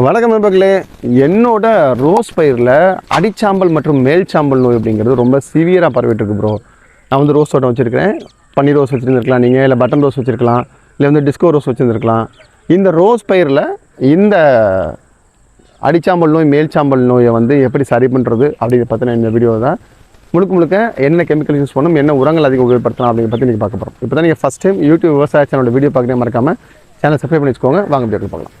வணக்கம் நண்பர்களே. என்னோட ரோஸ் பயிரில் அடிச்சாம்பல் மற்றும் மேல் சாம்பல் நோய் அப்படிங்கிறது ரொம்ப சிவியராக பரவிட்டுருக்கு ப்ரோ நான் வந்து ரோஸ் தோட்டம் வச்சுருக்கிறேன். பன்னீர் ரோஸ் வச்சுருந்துருக்கலாம் நீங்கள் இல்லை பட்டன் ரோஸ் வச்சுருக்கலாம் இல்லை வந்து டிஸ்கோ ரோஸ் வச்சுருந்துருக்கலாம். இந்த ரோஸ் பயிரில் இந்த அடிச்சாம்பல் நோய் மேல் சாம்பல் நோயை வந்து எப்படி சரி பண்ணுறது அப்படிங்கிறத பற்றின இந்த வீடியோ தான். முழுக்க முழுக்க என்ன கெமிக்கல் யூஸ் பண்ணணும் என்ன உரங்கள் அதிகம் உபயோகப்படுத்தலாம் அப்படிங்கிற பற்றி நீங்கள் பார்க்க போகிறோம் இப்போ தான் நீங்கள் ஃபஸ்ட் டைம் யூடியூப் விவசாய சேனலோட வீடியோ பார்க்குறேன் மறக்காமல் சேனல் சப்ஸ்கிரைப் பண்ணி வச்சுக்கோங்க. வாங்க வீடியோ பார்க்கலாம்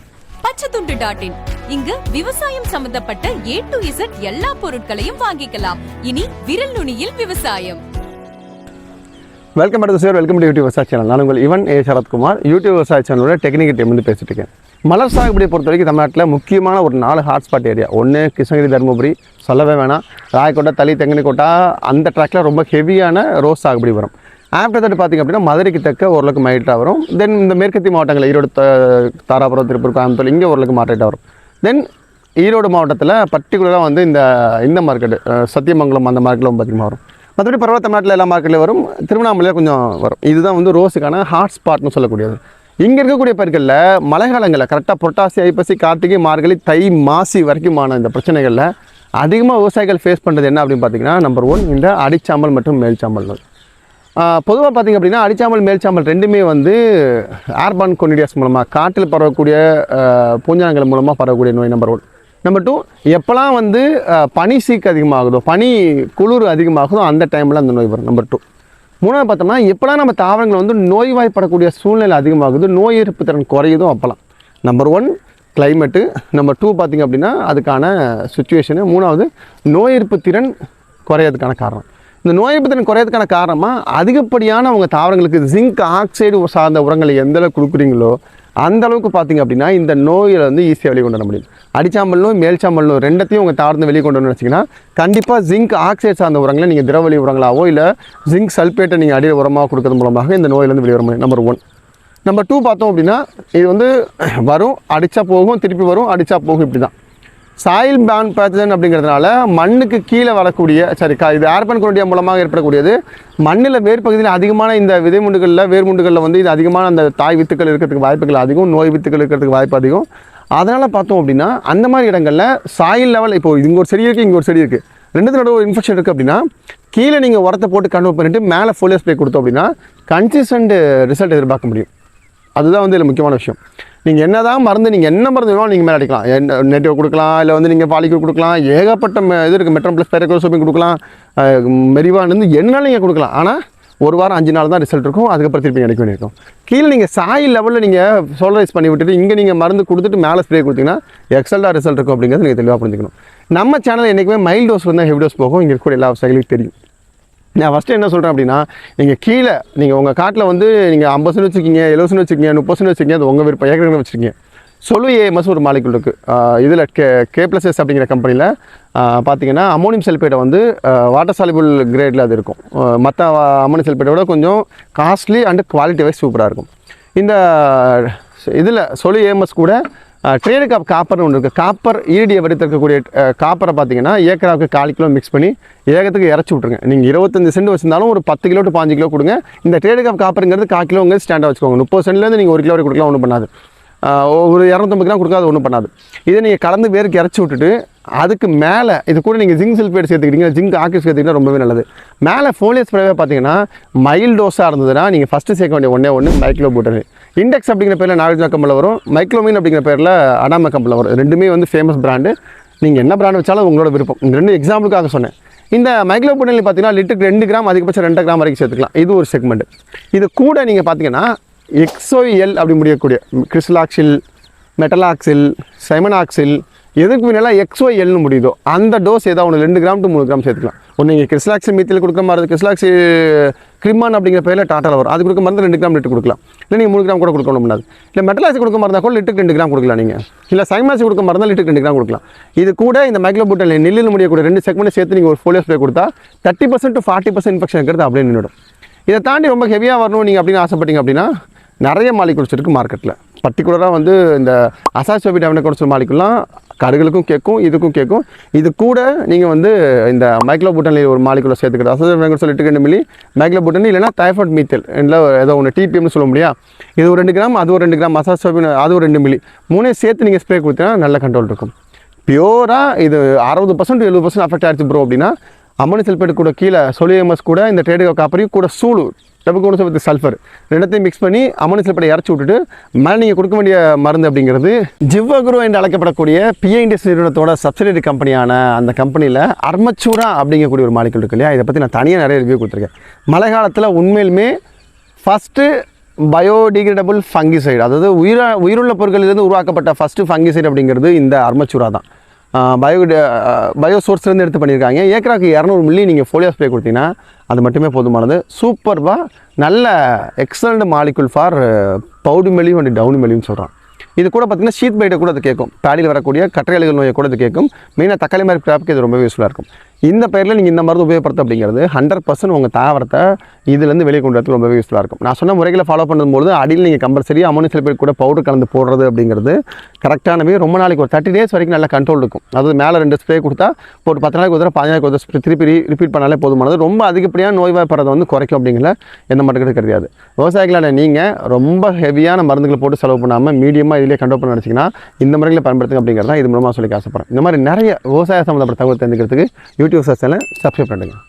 பச்சைத்துண்டு டாட் இன் இங்கு விவசாயம் சம்பந்தப்பட்ட ஏ டு இசட் எல்லா பொருட்களையும் வாங்கிக்கலாம். இனி விரல் நுனியில் விவசாயம். Welcome sir welcome to YouTube விவசாய சேனல் நான் உங்கள் இவன் ஏ சரத்குமார். யூடியூப் விவசாய சேனலோட டெக்னிக்கல் டீம் வந்து பேசிட்டு இருக்கேன். மலர் சாகுபடியை பொறுத்த வரைக்கும் தமிழ்நாட்டில் முக்கியமான ஒரு நாலு ஹாட்ஸ்பாட் ஏரியா ஒன்று கிருஷ்ணகிரி தருமபுரி. சொல்லவே வேணாம். ராயக்கோட்டை தளி தெங்கனிக்கோட்டா அந்த ட்ராக்ல ரொம்ப ஹெவியான ரோஸ் சாகுபடி வரும். ஆஃப்டர் தட் பார்த்திங்க அப்படின்னா மதுரைக்கு தக்க ஓரளவுக்கு மைல்ட்டாக வரும். தென் இந்த மேற்கத்திய மாவட்டங்கள் ஈரோடு த- தாராபுரம் திருப்பூர் கோயம்புத்தூர் இங்கே ஓரளவுக்கு மார்க்கெட்டாக வரும். தென் ஈரோடு மாவட்டத்தில் பர்டிகுலராக வந்து இந்த இந்த மார்க்கெட்டு சத்தியமங்கலம் அந்த மார்க்கெட்டில் பார்த்திங்கமா வரும். மற்றபடி பரவாயில்ல தமிழ்நாட்டில் எல்லா மார்க்கெட்லேயும் வரும். திருவண்ணாமலையில் கொஞ்சம் வரும். இதுதான் வந்து ரோஸுக்கான ஹாட் ஸ்பாட்னு சொல்லக்கூடியது. இங்கே இருக்கக்கூடிய பயிர்களில் மழைக்காலங்களில் கரெக்டாக புரட்டாசி ஐப்பசி கார்த்திகை மார்கழி தை மாசி வரைக்குமான இந்த பிரச்சனைகளில் அதிகமாக விவசாயிகள் ஃபேஸ் பண்ணுறது என்ன அப்படின்னு பார்த்தீங்கன்னா நம்பர் ஒன் இந்த அடிச்சாம்பல் மற்றும் மேல்சாம்பல் நோய். பொதுவாக பார்த்தீங்க அப்படின்னா அடிச்சாமல் மேல்ச்சாமல் ரெண்டுமே வந்து ஆர்பான் கொனிடியாஸ் மூலமாக காற்றில் பரவக்கூடிய பூஞ்சானங்கள் மூலமாக பரவக்கூடிய நோய் நம்பர் ஒன். நம்பர் டூ எப்போல்லாம் வந்து பனி சீக்கு அதிகமாகுதோ பனி குளிர் அதிகமாகுதோ அந்த டைமில் அந்த நோய் வரும். நம்பர் டூ மூணாவது பார்த்தோம்னா எப்போல்லாம் நம்ம தாவரங்கள் வந்து நோய்வாய்ப்படக்கூடிய சூழ்நிலை அதிகமாகுது நோய் எதிர்ப்பு திறன் குறையுதோ அப்போல்லாம். Number one climate number two பார்த்திங்க அப்படின்னா அதுக்கான சுச்சுவேஷனு மூணாவது நோய் எதிர்ப்பு திறன் குறையிறதுக்கான காரணம். இந்த நோய் எதிர்ப்பு குறையறதுக்கான காரணமாக அதிகப்படியான அவங்க தாவரங்களுக்கு ஜிங்க் ஆக்சைடு சார்ந்த உரங்களை எந்த அளவுக்கு கொடுக்குறீங்களோ அந்த அளவுக்கு பார்த்தீங்க அப்படின்னா இந்த நோயில் வந்து ஈஸியாக வெளியே கொண்டு வர முடியும். அடிச்சாம்பல் நோய் ரெண்டத்தையும் உங்கள் தாவரத்தை வெளியே கொண்டு வரணும்னு வச்சிங்கன்னா கண்டிப்பாக ஜிங்க் ஆக்சைடு சார்ந்த உரங்களை நீங்கள் திரவலி உரங்களாவோ இல்லை ஜிங்க் சல்பேட்டை நீங்கள் அடியில் உரமாக கொடுக்கறது மூலமாக இந்த நோயிலேருந்து வெளியே வர முடியும். நம்பர் ஒன் நம்பர் டூ பார்த்தோம் அப்படின்னா இது வந்து வரும் அடித்தா போகும் திருப்பி வரும் அடித்தா போகும் இப்படி தான் சாயில் பேன் பேத்தஜன் அப்படிங்கிறதுனால மண்ணுக்கு கீழே வரக்கூடிய சரி கா இது ஏர்பன் கொரோடியா மூலமாக ஏற்படக்கூடியது. மண்ணில் வேர் பகுதியில் அதிகமான இந்த விதைமுண்டுகளில் வேர்முண்டுகளில் வந்து இது அதிகமான அந்த தாய் வித்துக்கள் இருக்கிறதுக்கு வாய்ப்புகள் அதிகம் நோய் வித்துக்கள் இருக்கிறதுக்கு வாய்ப்பு அதிகம். அதனால் பார்த்தோம் அப்படின்னா அந்த மாதிரி இடங்களில் சாயில் லெவல் இப்போ இங்கே ஒரு செடி இருக்குது இங்கே ஒரு செடி இருக்குது ரெண்டு நடுவு ஒரு இன்ஃபெக்ஷன் இருக்குது அப்படின்னா கீழே நீங்கள் உரத்தை போட்டு கன்வெர்ட் பண்ணிட்டு மேலே ஃபோலியோ ஸ்ப்ரே கொடுத்தோம் அப்படின்னா கன்சிஸ்டன்ட் ரிசல்ட் எதிர்பார்க்க முடியும். அதுதான் வந்து இதில் முக்கியமான விஷயம். நீங்கள் என்ன தான் மருந்து நீங்கள் என்ன மருந்து வேணாலும் நீங்கள் மேலே அடிக்கலாம். என்ன நெட்டிவ் கொடுக்கலாம் இல்லை வந்து நீங்கள் பாலிக்கூர் கொடுக்கலாம் ஏகப்பட்ட இது இருக்குது மெட்ரோ ப்ளஸ் பேரக்கோல் சோப்பிங் கொடுக்கலாம் மெரிவான் என்னாலும் நீங்கள் கொடுக்கலாம். ஆனால் ஒரு வாரம் அஞ்சு நாள் தான் ரிசல்ட் இருக்கும் அதுக்கப்புறம் திருப்பி கிடைக்க வேண்டியிருக்கும். கீழே நீங்கள் சாயில் லெவலில் நீங்கள் சோலரைஸ் பண்ணி விட்டுட்டு இங்கே நீங்கள் மருந்து கொடுத்துட்டு மேலே ஸ்ப்ரே கொடுத்தீங்கன்னா எக்ஸல்டாக ரிசல்ட் இருக்கும் அப்படிங்கிறது நீங்கள் தெளிவாக புரிஞ்சுக்கணும். நம்ம சேனல் என்றைக்குமே மைல் டோஸ் வந்து ஹெவி டோஸ் போகும். இங்கே கூட எல்லா விவசாயிகளுக்கும் தெரியும். நான் ஃபஸ்ட்டு என்ன சொல்கிறேன் அப்படின்னா நீங்கள் கீழே நீங்கள் உங்கள் காட்டில் வந்து நீங்கள் ஐம்பது சென்ட் வச்சுருக்கீங்க எழுபது சென்ட் வச்சுருக்கீங்க முப்பது சென்ட் வச்சுருக்கீங்க அது உங்கள் விருப்பம். ஏக்கர் வச்சுருக்கீங்க சொல்லு ஏஎம்எஸ் ஒரு மாலிகுல் இருக்குது இதில் கே கே ப்ளஸ் எஸ் அப்படிங்கிற கம்பெனியில் பார்த்தீங்கன்னா அமோனியம் சல்பேட்டை வந்து வாட்டர் சாலிபிள் கிரேடில் அது இருக்கும். மற்ற அமோனியம் சல்பேட்டை விட கொஞ்சம் காஸ்ட்லி அண்டு குவாலிட்டி வைஸ் சூப்பராக இருக்கும். இந்த இதில் சொலு ஏஎம்எஸ் கூட ட்ரேடு காப் காப்பர்னு ஒன்று இருக்குது காப்பர் ஈடியை வடித்திருக்கக்கூடிய காப்பரை பார்த்தீங்கன்னா ஏக்கராவுக்கு கால் கிலோ மிக்ஸ் பண்ணி ஏகத்துக்கு இறச்சி விட்ருங்க நீங்கள் இருபத்தஞ்சு சென்ட் வச்சிருந்தாலும் ஒரு பத்து கிலோ டு பாஞ்சு கிலோ கொடுங்க. இந்த ட்ரேடு காப் காப்பருங்கிறது கால் கிலோங்கிறது ஸ்டாண்டாக வச்சுக்கோங்க. முப்பது சென்ட்லேருந்து நீங்கள் ஒரு கிலோ வரை கொடுக்கலாம் ஒன்றும் பண்ணாது. ஒரு இரநூத்தம்பது கிராம் கொடுக்காது ஒன்றும் பண்ணாது. இதை நீங்கள் கலந்து வேருக்கு இறச்சி விட்டுட்டு அதுக்கு மேலே இது கூட நீங்கள் ஜிங்க் சல்ஃபேட் சேர்த்துக்கிட்டீங்க ஜிங்க் ஆக்கிஸ் சேர்த்துக்கிட்டா ரொம்பவே நல்லது. மேலே ஃபோலியஸ் ஸ்ப்ரேவே பார்த்தீங்கன்னா மைல் டோஸாக இருந்ததுன்னா நீங்கள் ஃபஸ்ட்டு சேர்க்க வேண்டிய ஒன்றே ஒன்று மைக்ரோ பூட்டல் இண்டெக்ஸ் அப்படிங்கிற பேரில் நாகரிஜா கம்பெனியில் வரும். மைக்ரோமின் அப்படிங்கிற பேரில் அடாம கம்பெனியில் வரும். ரெண்டுமே வந்து ஃபேமஸ் பிராண்டு நீங்கள் என்ன பிராண்ட் வச்சாலும் உங்களோட விருப்பம். இந்த ரெண்டு எக்ஸாம்பிளுக்காக சொன்னேன். இந்த மைக்ரோ பூட்டல் பார்த்தீங்கன்னா லிட்டருக்கு ரெண்டு கிராம் அதிகபட்சம் ரெண்டு கிராம் வரைக்கும் சேர்த்துக்கலாம். இது ஒரு செக்மெண்ட் இது கூட நீங்கள் பார்த்தீங்கன்னா எக்ஸோஎல் அப்படி முடியக்கூடிய கிறிஸ்லாக்சில் மெட்டலாக்சில் சைமனாக்சில் எதுக்கு முன்னெல்லாம் எக்ஸோ எல்னு முடியுதோ அந்த டோஸ் ஏதாவது ஒன்று ரெண்டு கிராம் டு மூணு கிராம் சேர்த்துக்கலாம். ஒன்று நீங்கள் கிறிஸ்லாக்சில் மீத்தில் கொடுக்குற மாதிரி கிறிஸ்லாக்சி கிரிமான் அப்படிங்கிற பேரில் டாட்டாவில் வரும். அது கொடுக்க மருந்து ரெண்டு கிராம் லிட்டர் கொடுக்கலாம். இல்லை நீங்கள் மூணு கிராம் கூட கொடுக்க முடியாது இல்லை மெட்டலாசி கொடுக்க மருந்தா கூட லிட்டருக்கு ரெண்டு கிராம் கொடுக்கலாம் நீங்கள் இல்லை சைமாசி கொடுக்க மருந்தா லிட்டருக்கு ரெண்டு கிராம் கொடுக்கலாம். இது கூட இந்த மைக்ரோபூட்டல் நெல்லில் முடியக்கூடிய ரெண்டு செக்மெண்ட் சேர்த்து நீங்கள் ஒரு ஃபோலியோ ஸ்ப்ரே கொடுத்தா thirty percent to forty percent infection இருக்கிறது அப்படியே நின்றுடும் இதை தாண்டி ரொம்ப ஹெவியாக வரணும் நீங்கள் அப்படின்னு ஆசைப்பட்டீங்க அப்படின்னா நிறைய மாலிகுல்ஸ் இருக்குது மார்க்கெட்டில் பர்டிகுலராக வந்து இந்த அசாசோபி டெவனக்கோட மாலிக்குலாம் கடுகளுக்கும் கேட்கும் இதுக்கும் கேட்கும். இது கூட நீங்கள் வந்து இந்த மைக்ரோபூட்டனில் ஒரு மாலிக்குள்ள சேர்த்துக்கிறது அசாசோபி சொல்லிட்டு ரெண்டு மில்லி மைக்ரோபூட்டன் இல்லைனா டைஃபாய்ட் மீத்தல் இல்லை ஏதோ ஒன்று டிபிஎம்னு சொல்ல முடியா இது ஒரு ரெண்டு கிராம் அது ஒரு ரெண்டு கிராம் அசாசோபி அது ஒரு ரெண்டு மில்லி. மூணே சேர்த்து நீங்கள் ஸ்ப்ரே கொடுத்தீங்கன்னா நல்ல கண்ட்ரோல் இருக்கும். பியூராக இது அறுபது பர்சன்ட் எழுபது பர்சன்ட் அஃபெக்ட் ஆயிடுச்சு ப்ரோ அப்படின்னா அம்மனி சல்பேட் கூட கீழே சொலியமஸ் கூட இந்த ட்ரேடு காப்பரையும் கூட சூலூர் டெபுகோனஸ் வித் சல்ஃபர் ரெண்டத்தையும் மிக்ஸ் பண்ணி அம்மனி சல்பேட்டை இறச்சி விட்டுட்டு மேலே நீங்கள் கொடுக்க வேண்டிய மருந்து அப்படிங்கிறது ஜிவ்வகுரு என்று அழைக்கப்படக்கூடிய பிஐடிஎஸ் நிறுவனத்தோட சப்சிடரி கம்பெனியான அந்த கம்பெனியில் அர்மச்சூரா அப்படிங்கக்கூடிய ஒரு மாலிகுல் இருக்கு இல்லையா? இதை பற்றி நான் தனியாக நிறைய ரிவ்யூ கொடுத்துருக்கேன். மழை காலத்தில் உண்மையிலுமே ஃபஸ்ட்டு பயோடிகிரேடபிள் ஃபங்கிசைடு அதாவது உயிர உயிருள்ள பொருட்களிலிருந்து உருவாக்கப்பட்ட ஃபஸ்ட்டு ஃபங்கிசைடு அப்படிங்கிறது இந்த அர்மச்சூரா தான். பயோ பயோ சோர்ஸ்லேருந்து எடுத்து பண்ணியிருக்காங்க. ஏக்கராக்கு இரநூறு மில்லி நீங்கள் ஃபோலியோ ஸ்ப்ரே கொடுத்தீங்கன்னா அது மட்டுமே போதுமானது. சூப்பர்வாக நல்ல excellent molecule for powdery mildew and downy mildew சொல்கிறான் இது கூட பார்த்தீங்கன்னா ஷீட் பைட்டை கூட அது கேட்கும். பேடியில் வரக்கூடிய கற்றையல்கள் நோயை கூட அது கேட்கும். மெயினாக தக்காளி மாதிரி கிராப்புக்கு இது ரொம்ப யூஸ்ஃபுல்லாக இருக்கும். இந்த பயிரில் நீங்கள் இந்த மருந்து உபயோகப்படுத்த அப்படிங்கிறது ஹண்ட்ரட் பர்சன்ட் உங்கள் தாவரத்தை இதுலேருந்து வெளியே கொண்டு வரதுக்கு ரொம்பவே யூஸ்ஃபுல்லாக இருக்கும். நான் சொன்ன முறைகளை ஃபாலோ பண்ணும்போது அடியில் நீங்கள் கம்பல்சரி அமோனியம் சல்பேட் கூட பவுடர் கலந்து போடுறது அப்படிங்கிறது கரெக்டானவே ரொம்ப நாளைக்கு ஒரு தேர்ட்டி டேஸ் வரைக்கும் நல்லா கண்ட்ரோல் இருக்கும். அதாவது மேலே ரெண்டு ஸ்ப்ரே கொடுத்தா ஒரு பத்து நாளைக்கு ஒரு தடவை நாளைக்கு ஒரு திருப்பி ரிப்பீட் பண்ணாலே போதுமானது. ரொம்ப அதிகப்படியான நோய்வாய்ப்படுறதை வந்து குறைக்கும் அப்படிங்கிற எந்த மட்டும் கிடையாது. விவசாயிகளான நீங்கள் ரொம்ப ஹெவியான மருந்துகளை போட்டு செலவு பண்ணாமல் மீடியமாக இதிலே கண்ட்ரோல் பண்ண நினச்சிங்கன்னா இந்த முறைகளை பயன்படுத்துங்க அப்படிங்கிறத இது மூலமாக சொல்லி ஆசைப்படுறேன் இந்த மாதிரி நிறைய விவசாய சம்மந்தப்பட்ட தகவல் தெரிஞ்சுக்கிறதுக்கு யூடியூப் சேனலை சப்ஸ்கிரைப் பண்ணுங்கள்